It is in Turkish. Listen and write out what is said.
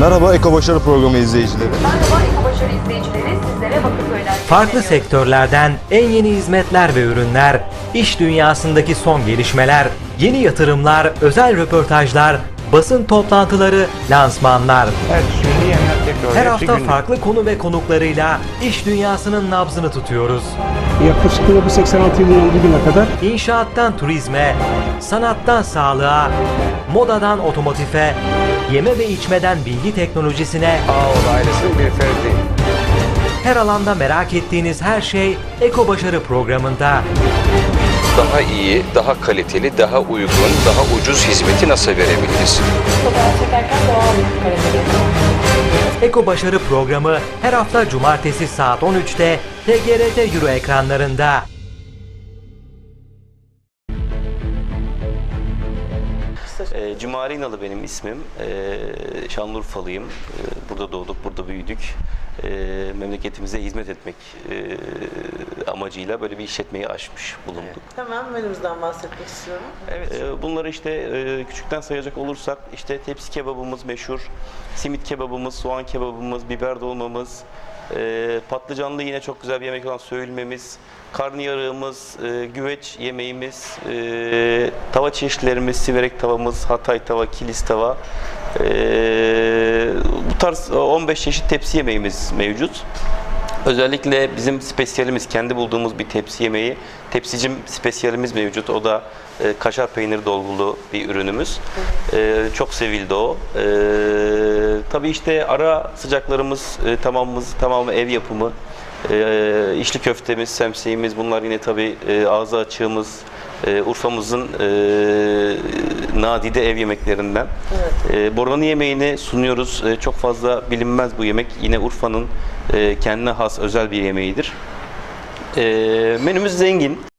Merhaba Eko Başarı Programı izleyicileri. Merhaba Eko Başarı izleyicileri, sizlere Bakırköy'den Farklı sektörlerden en yeni hizmetler ve ürünler, iş dünyasındaki son gelişmeler, yeni yatırımlar, özel röportajlar, basın toplantıları, lansmanlar. Her hafta farklı konu ve konuklarıyla iş dünyasının nabzını tutuyoruz. Yaklaşık olarak bu 86 yılından bugüne kadar İnşaattan turizme, sanattan sağlığa, modadan otomotife, yeme ve içmeden bilgi teknolojisine, Ağol ailesinin bir ferdi. her alanda merak ettiğiniz her şey Eko Başarı programında. Daha iyi, daha kaliteli, daha uygun, daha ucuz hizmeti nasıl verebiliriz? Fotoğraf çekerken doğal bir karede Eko Başarı programı her hafta cumartesi saat 13'te TGRT Euro ekranlarında. E, Cumali İnalı benim ismim. E, Şanlıurfalıyım. E, burada doğduk, burada büyüdük. E, memleketimize hizmet etmek e, amacıyla böyle bir işletmeyi açmış bulunduk. Hemen menümüzden bahsetmek istiyorum. Evet. E, bunları işte e, küçükten sayacak olursak işte tepsi kebabımız meşhur, simit kebabımız, soğan kebabımız, biber dolmamız, e, patlıcanlı yine çok güzel bir yemek olan söğülmemiz, karnıyarığımız, e, güveç yemeğimiz, e, tava çeşitlerimiz, siverek tavamız, hatay tava, kilis tava. E, bu tarz 15 çeşit tepsi yemeğimiz mevcut. Özellikle bizim spesiyalimiz, kendi bulduğumuz bir tepsi yemeği, tepsicim spesiyalimiz mevcut. O da e, kaşar peynir dolgulu bir ürünümüz. E, çok sevildi o. E, tabii işte ara sıcaklarımız e, tamamımız tamamı ev yapımı. E, içli köftemiz, semseğimiz bunlar yine tabii e, ağzı açığımız, e, Urfa'mızın e, nadide ev yemeklerinden. E, Borani yemeğini sunuyoruz. E, çok fazla bilinmez bu yemek. Yine Urfa'nın e, kendine has özel bir yemeğidir. E, menümüz zengin.